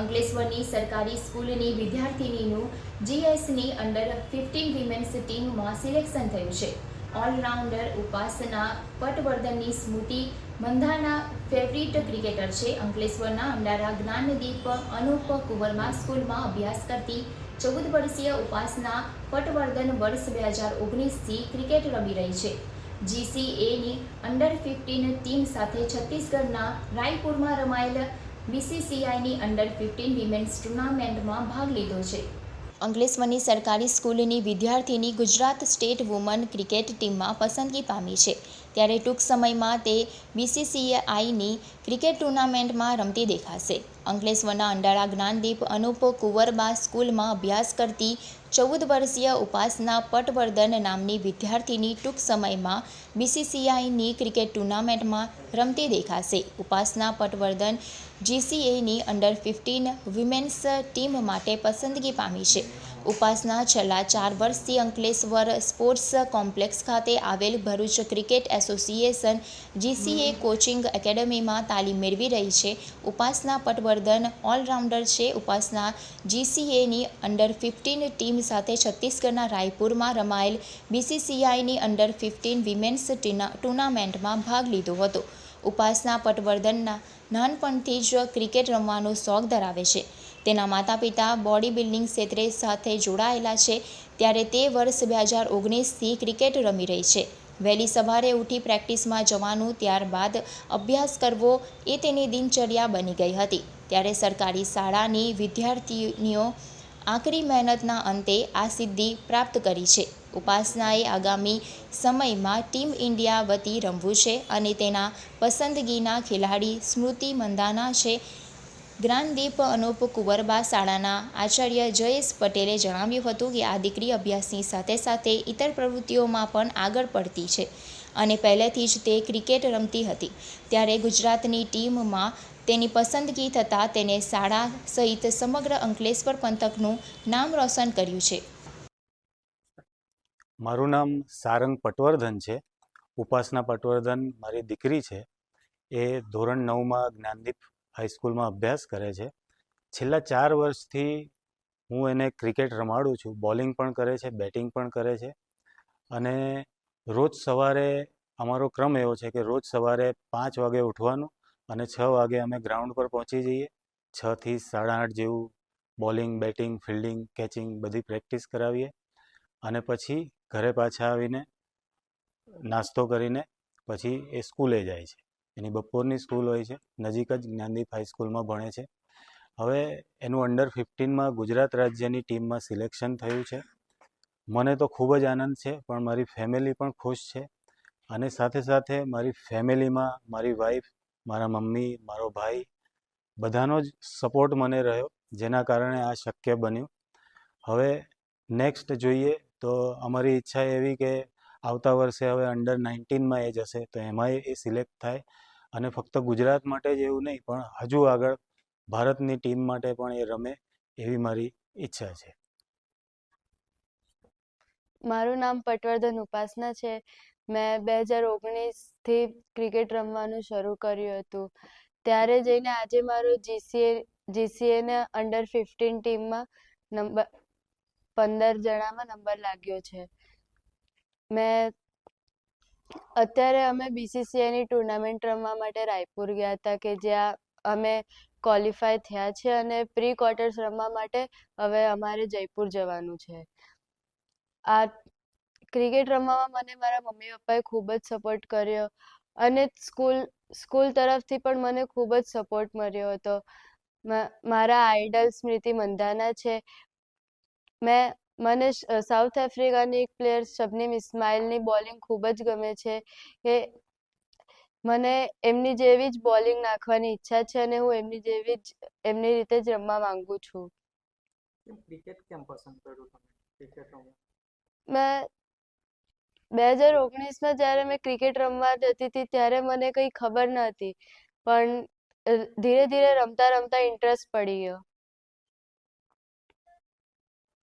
અંકલેશ્વરની સરકારી સ્કૂલની વિદ્યાર્થિનીનું જીએસની અંડર ફિફ્ટીન વિમેન્સ ટીમમાં સિલેક્શન થયું છે. ઓલરાઉન્ડર ઉપાસના પટવર્ધનની સ્મૃતિ મંધાના ફેવરિટ ક્રિકેટર છે. અંકલેશ્વરના અંડારા જ્ઞાનદીપ અનુપ કુંવરમાં સ્કૂલમાં અભ્યાસ કરતી ચૌદ વર્ષીય ઉપાસના પટવર્ધન વર્ષ બે હજાર ઓગણીસથી ક્રિકેટ રમી રહી છે. જીસીએની અંડર ફિફ્ટીન ટીમ સાથે છત્તીસગઢના રાયપુરમાં રમાયેલ બીસીસીઆઈની અંડર ફિફ્ટીન વિમેન્સ ટુર્નામેન્ટમાં ભાગ લીધો છે. અંકલેશ્વરની સરકારી સ્કૂલની વિદ્યાર્થીની ગુજરાત સ્ટેટ વુમન ક્રિકેટ ટીમમાં પસંદગી પામી છે. ત્યારે ટૂંક સમયમાં તે બીસીસીઆઈની ક્રિકેટ ટુર્નામેન્ટમાં રમતી દેખાશે. અંકલેશ્વરના અંડાળા જ્ઞાનદીપ અનુપ કુંવરબા સ્કૂલમાં અભ્યાસ કરતી ચૌદ વર્ષીય ઉપાસના પટવર્ધન નામની વિદ્યાર્થીની ટૂંક સમયમાં બીસીસીઆઈની ક્રિકેટ ટુર્નામેન્ટમાં રમતી દેખાશે. ઉપાસના પટવર્ધન જીસીએની અંડર ફિફ્ટીન વિમેન્સ ટીમ માટે પસંદગી પામી છે. ઉપાસના છેલ્લા ચાર વર્ષથી અંકલેશ્વર સ્પોર્ટ્સ કોમ્પ્લેક્સ ખાતે આવેલ Bharuch cricket association GCA coaching એકેડમીમાં તાલીમ મેળવી રહી છે. ઉપાસના પટવર્ધન ઓલરાઉન્ડર છે. ઉપાસના જીસીએની અંડર ફિફ્ટીન ટીમ સાથે છત્તીસગઢના રાયપુરમાં રમાયેલ બીસીસીઆઈની અંડર ફિફ્ટીન વિમેન્સ ટુર્નામેન્ટમાં ભાગ લીધો હતો. ઉપાસના પટવર્ધનના નાનપણથી જ ક્રિકેટ રમવાનો શોખ ધરાવે છે. તેના માતા પિતા બોડી બિલ્ડિંગ ક્ષેત્રે સાથે જોડાયેલા છે ત્યારે તે વર્ષ બે હજાર ઓગણીસથી ક્રિકેટ રમી રહી છે. વહેલી સવારે ઉઠી પ્રેક્ટિસમાં જવાનું ત્યારબાદ અભ્યાસ કરવો એ તેની દિનચર્યા બની ગઈ હતી. ત્યારે સરકારી શાળાની વિદ્યાર્થીનીઓ આકરી મહેનતના અંતે આ સિદ્ધિ પ્રાપ્ત કરી છે. ઉપાસનાએ આગામી સમયમાં ટીમ ઇન્ડિયા વતી રમવું છે અને તેના પસંદગીના ખેલાડી સ્મૃતિ મંદાના છે. જ્ઞાનદીપ અનુપ કુંવરબા શાળાના આચાર્ય જયેશ પટેલે જણાવ્યું હતું કે આ દીકરી અભ્યાસની સાથે સાથે ઇતર પ્રવૃત્તિઓમાં પણ આગળ પડતી છે અને પહેલેથી જ તે ક્રિકેટ રમતી હતી. ત્યારે ગુજરાતની ટીમમાં તેની પસંદગી થતાં તેને શાળા સહિત સમગ્ર અંકલેશ્વર પંથકનું નામ રોશન કર્યું છે. મારું નામ સારંગ પટવર્ધન છે. ઉપાસના પટવર્ધન મારી દીકરી છે. એ ધોરણ નવમાં જ્ઞાનદીપ હાઈસ્કૂલમાં અભ્યાસ કરે છે. છેલ્લા ચાર વર્ષથી હું એને ક્રિકેટ રમાડું છું. બોલિંગ પણ કરે છે બેટિંગ પણ કરે છે. અને રોજ સવારે અમારો ક્રમ એવો છે કે રોજ સવારે પાંચ વાગે ઉઠવાનું અને છ વાગે અમે ગ્રાઉન્ડ પર પહોંચી જઈએ. છથી સાડા આઠ જેવું બોલિંગ બેટિંગ ફિલ્ડિંગ કેચિંગ બધી પ્રેક્ટિસ કરાવીએ. અને પછી ઘરે પાછા આવીને નાસ્તો કરીને પછી એ સ્કૂલે જાય છે. એની બપોરની સ્કૂલ હોય છે. નજીક જ જ્ઞાનદીપ હાઈસ્કૂલમાં ભણે છે. હવે એનું અંડર ફિફ્ટીનમાં ગુજરાત રાજ્યની ટીમમાં સિલેક્શન થયું છે. મને તો ખૂબ જ આનંદ છે, પણ મારી ફેમિલી પણ ખુશ છે. અને સાથે સાથે મારી ફેમિલીમાં મારી વાઈફ મારા મમ્મી, મારો ભાઈ બધાનો જ સપોર્ટ મને રહ્યો, જેના કારણે આ શક્ય બન્યું. હવે નેક્સ્ટ જોઈએ તો અમારી ઈચ્છા એવી કે આવતા વર્ષે હવે અંડર નાઇન્ટીનમાં એ જશે તો એમાંય એ સિલેક્ટ થાય. અને ફક્ત ગુજરાત માટે જ એવું નહીં, પણ હજુ આગળ ભારતની ટીમ માટે પણ એ રમે એવી મારી ઈચ્છા છે. મારું નામ પટવર્ધન ઉપાસના છે. મેં બે હજાર ઓગણીસથી ક્રિકેટ રમવાનું શરૂ કર્યું હતું. ત્યારે જઈને આજે મારો જીસીએ જીસીએના અંડર ફિફ્ટીન ટીમમાં નંબર પંદર જણામાં નંબર લાગ્યો છે. મેં અત્યારે અમે બીસીસીઆઈની ટુર્નામેન્ટ રમવા માટે રાયપુર ગયા હતા કે જ્યાં અમે ક્વોલિફાય થયા છે અને પ્રી ક્વાર્ટર્સ રમવા માટે હવે અમારે જયપુર જવાનું છે. આ ક્રિકેટ રમવામાં મને મારા મમ્મી પપ્પાએ ખૂબ જ સપોર્ટ કર્યો અને સ્કૂલ સ્કૂલ તરફથી પણ મને ખૂબ જ સપોર્ટ મળ્યો હતો. મારા આઈડલ સ્મૃતિ મંધાના છે. મેં મને સાઉથ આફ્રિકાની એક પ્લેયર શબનીમ ઇસ્માઇલની બોલિંગ ખૂબ જ ગમે છે કે મને એમની જેવી જ બોલિંગ નાખવાની ઈચ્છા છે અને હું એમની જેવી જ એમની રીતે જ રમવા માંગુ છું. ક્રિકેટ કેમ પસંદ કર્યું તમે ક્રિકેટ મેં બે હજાર ઓગણીસમાં જ્યારે મેં ક્રિકેટ રમવા જતી હતી ત્યારે મને કંઈ ખબર ન હતી પણ ધીરે ધીરે રમતા રમતા ઇન્ટરેસ્ટ પડી ગયો.